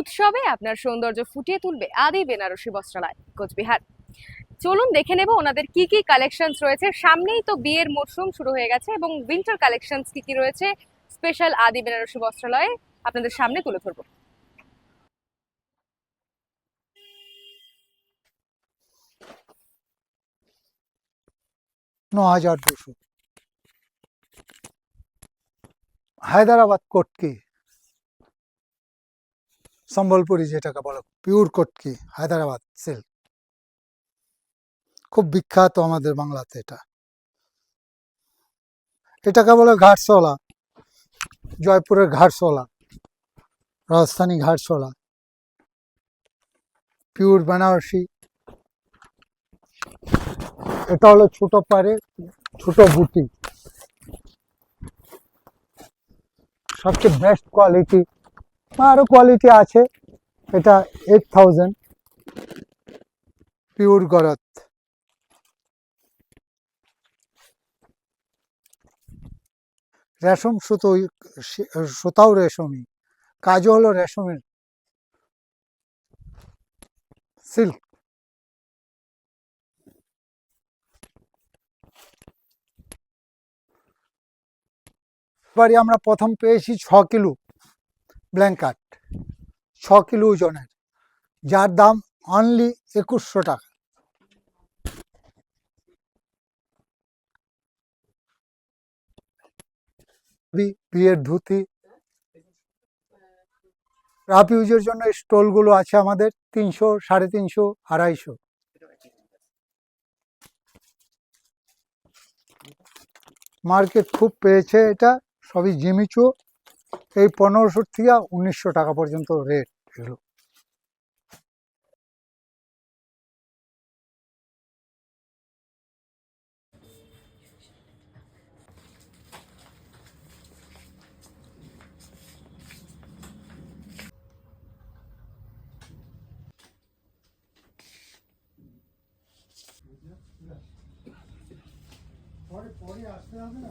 উৎসবে আপনার সৌন্দর্য ফুটিয়ে তুলবে আদি বেনারসি বস্ত্রালয়, কোচবিহার। চলুন দেখে নেব ওনাদের কি কি কালেকশনস রয়েছে। সামনেই তো বিয়ের মরশুম শুরু হয়ে গেছে এবং উইন্টার কালেকশনস কি কি রয়েছে স্পেশাল আদি বেনারসি বস্ত্রালয়ে আপনাদের সামনে তুলে ধরবো। ন হাজার হায়দ্রাবাদ কটকি সম্বলপুরি যেটাকে বলো, পিওর কটকি, হায়দ্রাবাদ সিল্ক। খুব বিখ্যাত আমাদের বাংলাতে এটা। এটাকে বলে ঘাটশোলা, জয়পুরের ঘাটশোলা রাজস্থানী ঘাটশোলা। পিওর বেনারসি। এটা হলো ছোট পারে ছোট বুটি। সবচেয়ে বেস্ট কোয়ালিটি আরও কোয়ালিটি আছে। এটা এইট থাউজেন্ড পিওর গরত রেশম সুতো সুতাও রেশমি। কাজও হলো রেশমের। সিল্ক আমরা প্রথম পেয়েছি ছ কিলো। ব্ল্যাঙ্কাট ছ কিলো ওজনের, যার দাম অনলি একুশশো টাকা। বিয়ের ধুতি। রাফ ইউজের জন্য স্টোলগুলো আছে আমাদের তিনশো, সাড়ে তিনশো, আড়াইশো। মার্কেট খুব পেয়েছে এটা, সবই জিমিচু। এই পনেরোশো থেকে উনিশশো টাকা পর্যন্ত রেট এগুলো পরে পরে আসতে হবে না?